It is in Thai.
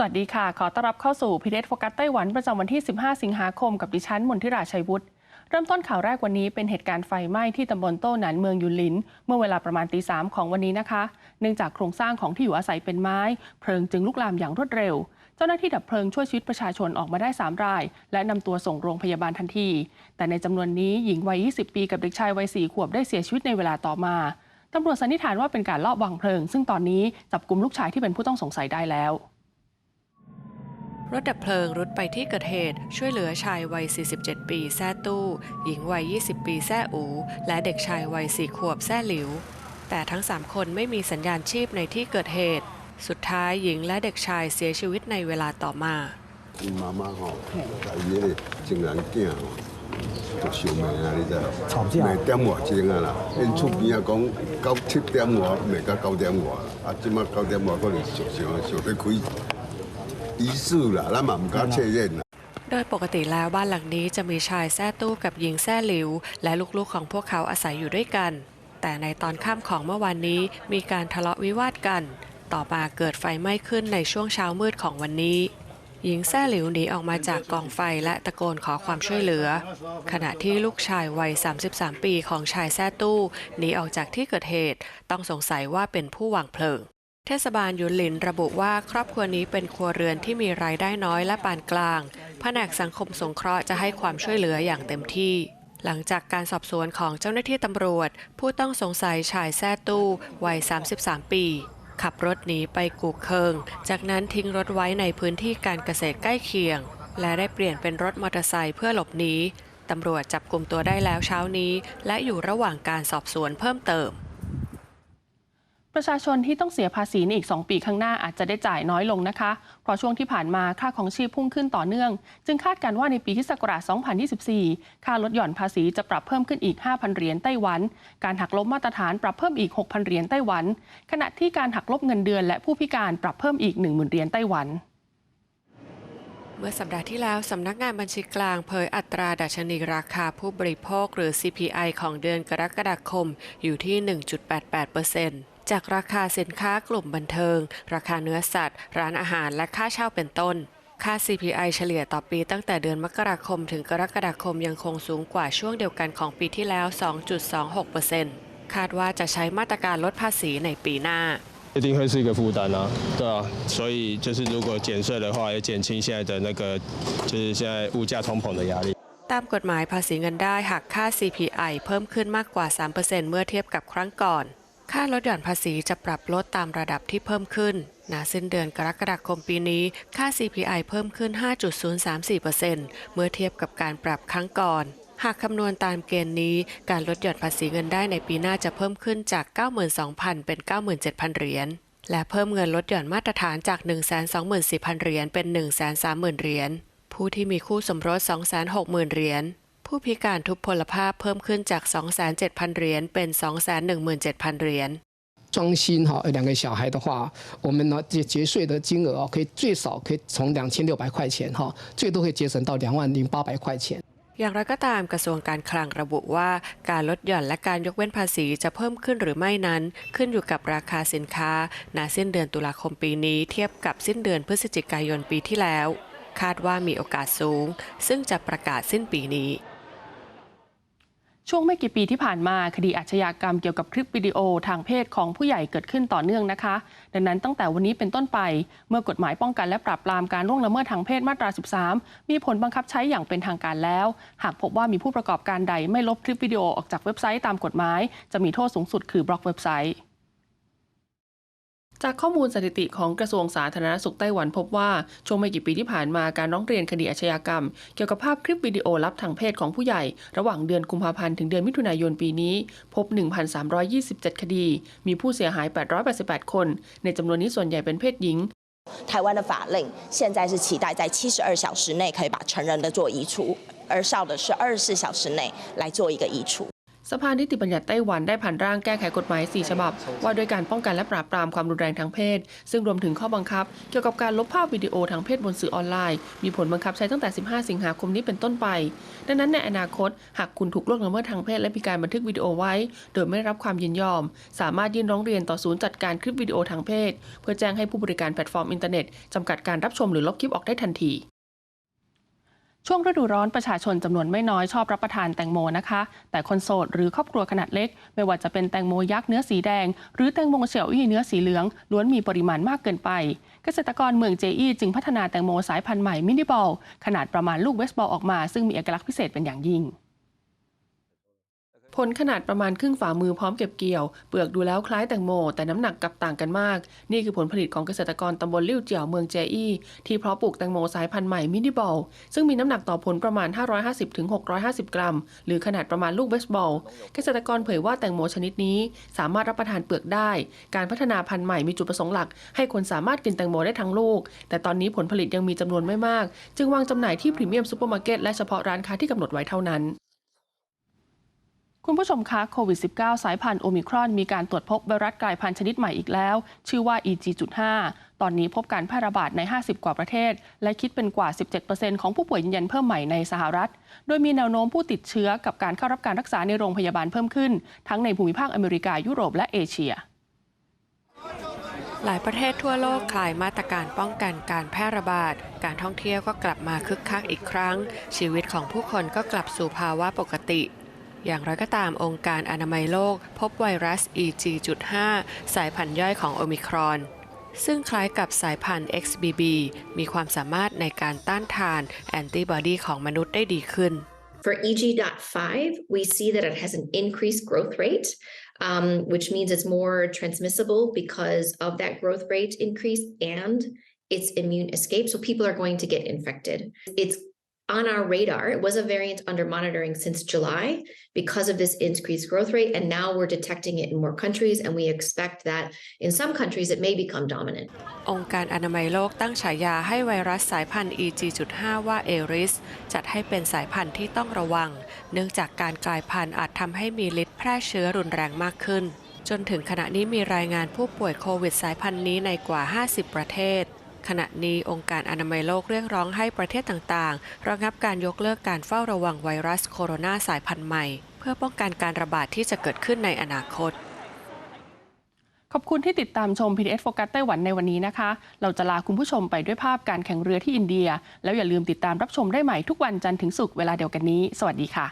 สวัสดีค่ะ ขอต้อนรับเข้าสู่พีเดโฟกัสไต้หวันประจำวันที่ 15 สิงหาคมกับดิฉันมนทิราชัยวุฒิ เริ่มต้นข่าวแรกวันนี้เป็นเหตุการณ์ไฟไหม้ที่ตำบลโต้หนันเมืองยุนลิน เมื่อเวลาประมาณตีสามของวันนี้นะคะ เนื่องจากโครงสร้างของที่อยู่อาศัยเป็นไม้ เพลิงจึงลุกลามอย่างรวดเร็ว เจ้าหน้าที่ดับเพลิงช่วยชีวิตประชาชนออกมาได้ 3 ราย และนำตัวส่งโรงพยาบาลทันที แต่ในจำนวนนี้หญิงวัย 20 ปีกับเด็กชายวัย 4 ขวบได้เสียชีวิตในเวลาต่อมาตำรวจสันนิษฐานว่าเป็นการลอบวางเพลิง ซึ่งตอนนี้จับกลุ่มลูกชายที่เป็นผู้ต้องสงสัยได้แล้ว รถดับเพลิงรุดไปที่เกิดเหตุ ช่วยเหลือชายวัย 47 ปีแซ่ตู้ หญิงวัย 20 ปีแซ่อู และเด็กชายวัย 4 ขวบแซ่หลิว แต่ทั้ง 3 คนไม่มีสัญญาณชีพในที่เกิดเหตุ สุดท้ายหญิงและเด็กชายเสียชีวิตในเวลาต่อมา 因妈妈吼，在伊个情人囝吼，就想命啊，你知道？吵架未点外钟啊啦，因厝边啊讲到七点外，未到九点外，啊，即马九点外可 อีสื่อละละโดยปกติแล้วบ้านหลังนี้จะมีชายแท้ตู้กับหญิงแท้หลิว และลูกๆของพวกเขาอาศัยอยู่ด้วยกัน แต่ในตอนข้ามของเมื่อวานนี้มีการทะเลาะวิวาทกัน ต่อมาเกิดไฟไหม้ขึ้นในช่วงเช้ามืดของวันนี้ หญิงแท้หลิวหนีออกมาจากกองไฟและตะโกนขอความช่วยเหลือ ขณะที่ลูกชายวัย 33 ปีของชายแท้ตู้หนีออกจากที่เกิดเหตุ ต้องสงสัยว่าเป็นผู้วางเพลิง เทศบาลยุนหลินระบุว่าครอบครัวนี้เป็นครัวเรือนที่มีรายได้น้อยและปานกลาง แผนกสังคมสงเคราะห์จะให้ความช่วยเหลืออย่างเต็มที่ หลังจากการสอบสวนของเจ้าหน้าที่ตำรวจ ผู้ต้องสงสัยชายแซ่ตู้วัย 33 ปี ขับรถหนีไปกู่เคิง จากนั้นทิ้งรถไว้ในพื้นที่การเกษตรใกล้เคียง และได้เปลี่ยนเป็นรถมอเตอร์ไซค์เพื่อหลบหนีตำรวจจับกลุ่มตัวได้แล้วเช้านี้ และอยู่ระหว่างการสอบสวนเพิ่มเติม ประชาชนที่ต้องเสียภาษีในอีก 2 ปีข้างหน้าอาจจะได้จ่ายน้อยลงนะคะ เพราะช่วงที่ผ่านมาค่าของชีพพุ่งขึ้นต่อเนื่อง จึงคาดการว่าในปีคริสต์ศักราช 2024 ค่าลดหย่อนภาษีจะปรับเพิ่มขึ้นอีก 5,000 เหรียญไต้หวัน การหักลบมาตรฐานปรับเพิ่มอีก 6,000 เหรียญไต้หวัน ขณะที่การหักลบเงินเดือนและผู้พิการปรับเพิ่มอีก 10,000 เหรียญไต้หวันเมื่อสัปดาห์ที่แล้ว สำนักงานบัญชีกลางเผยอัตราดัชนีราคาผู้บริโภคหรือ CPI ของเดือนกรกฎาคมอยู่ที่ 1.88% จากราคาสินค้ากลุ่มบันเทิง ราคาเนื้อสัตว์ ร้านอาหารและค่าเช่าเป็นต้น ค่า CPI เฉลี่ยต่อปีตั้งแต่เดือนมกราคมถึงกรกฎาคมยังคงสูงกว่าช่วงเดียวกันของปีที่แล้ว 2.26%คาดว่าจะใช้มาตรการลดภาษีในปีหน้า 一定会是一个负担啊，对啊，所以就是如果减税的话，也减轻现在的那个就是现在物价通膨的压力。 ตามกฎหมายภาษีเงินได้หากค่า CPI เพิ่มขึ้นมากกว่า 3%เมื่อเทียบกับครั้งก่อน ค่าลดหย่อนภาษีจะปรับลดตามระดับที่เพิ่มขึ้นณสิ้นเดือนกรกฎาคมปีนี้ ค่า CPI เพิ่มขึ้น 5.034%เมื่อเทียบกับการปรับครั้งก่อน หากคำนวณตามเกณฑ์นี้ การลดหย่อนภาษีเงินได้ในปีหน้าจะเพิ่มขึ้นจาก 92,000 เป็น 97,000 เหรียญ และเพิ่มเงินลดหย่อนมาตรฐานจาก 124,000 เหรียญ เป็น 130,000 เหรียญ ผู้ที่มีคู่สมรส 260,000 เหรียญ ผู้พิการทุพพลภาพเพิ่มขึ้นจาก 270,000 เหรียญ เป็น 217,000 เหรียญ 装新哈，有两个小孩的话，我们呢节节税的金额哦，可以最少可以从两千六百块钱哈，最多可以节省到两万零八百块钱。 อย่างไรก็ตามกระทรวงการคลังระบุว่า การลดหย่อนและการยกเว้นภาษีจะเพิ่มขึ้นหรือไม่นั้น ขึ้นอยู่กับราคาสินค้าณสิ้นเดือนตุลาคมปีนี้เทียบกับสิ้นเดือนพฤศจิกายนปีที่แล้ว คาดว่ามีโอกาสสูง ซึ่งจะประกาศสิ้นปีนี้ ช่วงไม่กี่ปีที่ผ่านมาคดีอาชญากรรมเกี่ยวกับคลิปวิดีโอทางเพศของผู้ใหญ่เกิดขึ้นต่อเนื่องนะคะ ดังนั้นตั้งแต่วันนี้เป็นต้นไป เมื่อกฎหมายป้องกันและปราบปรามการล่วงละเมิดทางเพศมาตรา 13 มีผลบังคับใช้อย่างเป็นทางการแล้ว หากพบว่ามีผู้ประกอบการใดไม่ลบคลิปวิดีโอออกจากเว็บไซต์ตามกฎหมาย จะมีโทษสูงสุดคือบล็อกเว็บไซต์ จากข้อมูลสถิติของกระทรวงสาธารณสุขไต้หวันพบว่า ช่วงไม่กี่ปีที่ผ่านมาการร้องเรียนคดีอาชญากรรม เกี่ยวกับภาพคลิปวิดีโอลับทางเพศของผู้ใหญ่ ระหว่างเดือนกุมภาพันธ์ถึงเดือนมิถุนายนปีนี้ พบ 1,327 คดี มีผู้เสียหาย 888 คน ในจำนวนนี้ส่วนใหญ่เป็นเพศหญิง 台湾的法令现在是期待在七十二小时内可以把成人的做移除，而少的是二十四小时内来做一个移除。 สภานิติบัญญัติไต้หวันได้ผ่านร่างแก้ไขกฎหมาย 4 ฉบับ ว่าด้วยการป้องกันและปราบปรามความรุนแรงทางเพศ ซึ่งรวมถึงข้อบังคับ เกี่ยวกับการลบภาพวิดีโอทางเพศบนสื่อออนไลน์ มีผลบังคับใช้ตั้งแต่ 15 สิงหาคมนี้เป็นต้นไป ดังนั้นในอนาคต หากคุณถูกล่วงละเมิดทางเพศและมีการบันทึกวิดีโอไว้ โดยไม่ได้รับความยินยอม สามารถยื่นร้องเรียนต่อศูนย์จัดการคลิปวิดีโอทางเพศ เพื่อแจ้งให้ผู้บริการแพลตฟอร์มอินเทอร์เน็ตจำกัดการรับชมหรือลบคลิปออกได้ทันที ช่วงฤดูร้อนประชาชนจำนวนไม่น้อยชอบรับประทานแตงโมนะคะ แต่คนโสดหรือครอบครัวขนาดเล็ก ไม่ว่าจะเป็นแตงโมยักษ์เนื้อสีแดง หรือแตงโมเฉียวอี้เนื้อสีเหลืองล้วนมีปริมาณมากเกินไป เกษตรกรเมืองเจอี้จึงพัฒนาแตงโมสายพันธุ์ใหม่มินิบอล ขนาดประมาณลูกเบสบอลออกมา ซึ่งมีเอกลักษณ์พิเศษเป็นอย่างยิ่ง ผลขนาดประมาณครึ่งฝ่ามือพร้อมเก็บเกี่ยว เปลือกดูแล้วคล้ายแตงโม แต่น้ำหนักกับต่างกันมาก นี่คือผลผลิตของเกษตรกรตำบลลิ่วเจียวเมืองเจอี้ที่เพาะปลูกแตงโมสายพันธุ์ใหม่มินิบอล ซึ่งมีน้ำหนักต่อผลประมาณ 550-650 กรัม หรือขนาดประมาณลูกเบสบอล เกษตรกรเผยว่าแตงโมชนิดนี้สามารถรับประทานเปลือกได้ การพัฒนาพันธุ์ใหม่มีจุดประสงค์หลัก ให้คนสามารถกินแตงโมได้ทั้งลูก แต่ตอนนี้ผลผลิตยังมีจำนวนไม่มาก จึงวางจำหน่ายที่พรีเมียมซูเปอร์มาร์เก็ตและเฉพาะร้านค้าที่กำหนดไว้เท่านั้น คุณผู้ชมคะโควิด -19 สายพันธุ์โอมิครอนมีการตรวจพบไวรัสกลายพันธุ์ชนิดใหม่อีกแล้ว ชื่อว่า EG.5 ตอนนี้พบการแพร่ระบาดใน 50 กว่าประเทศ และคิดเป็นกว่า 17%ของผู้ป่วยยืนยันเพิ่มใหม่ในสหรัฐ โดยมีแนวโน้มผู้ติดเชื้อกับการเข้ารับการรักษาในโรงพยาบาลเพิ่มขึ้น ทั้งในภูมิภาคอเมริกายุโรปและเอเชียหลายประเทศทั่วโลกคลายมาตรการป้องกันการแพร่ระบาด การท่องเที่ยวก็กลับมาคึกคักอีกครั้ง ชีวิตของผู้คนก็กลับสู่ภาวะปกติ อย่างไรก็ตามองค์การอนามัยโลก พบไวรัส EG.5 สายพันธุ์ย่อยของโอมิครอน ซึ่งคล้ายกับสายพันธุ์ XBB มีความสามารถในการต้านทานแอนติบอดีของมนุษย์ได้ดีขึ้น For EG.5, we see that it has an increased growth rate, um, which means it's more transmissible because of that growth rate increase and its immune escape. So people are going to get infected. It's on our radar. It was a variant under monitoring since July because of this increased growth rate. And now we're detecting it in more countries. And we expect that in some countries it may become dominant. องค์การอนามัยโลกตั้งฉายาให้ไวรัสสายพันธุ์ EG.5 ว่าเอริส จัดให้เป็นสายพันธุ์ที่ต้องระวัง เนื่องจากการกลายพันธุ์อาจทำให้มีฤทธิ์แพร่เชื้อรุนแรงมากขึ้น จนถึงขณะนี้มีรายงานผู้ป่วยโควิดสายพันธุ์นี้ในกว่า 50 ประเทศ ขณะนี้องค์การอนามัยโลกเรียกร้องให้ประเทศต่างๆ ระงับการยกเลิกการเฝ้าระวังไวรัสโคโรนาสายพันธุ์ใหม่ เพื่อป้องกันการระบาดที่จะเกิดขึ้นในอนาคต ขอบคุณที่ติดตามชม PDS Focus ไต้หวันในวันนี้นะคะ เราจะลาคุณผู้ชมไปด้วยภาพการแข่งเรือที่อินเดีย แล้วอย่าลืมติดตามรับชมได้ใหม่ทุกวันจันทร์ถึงศุกร์เวลาเดียวกันนี้ สวัสดีค่ะ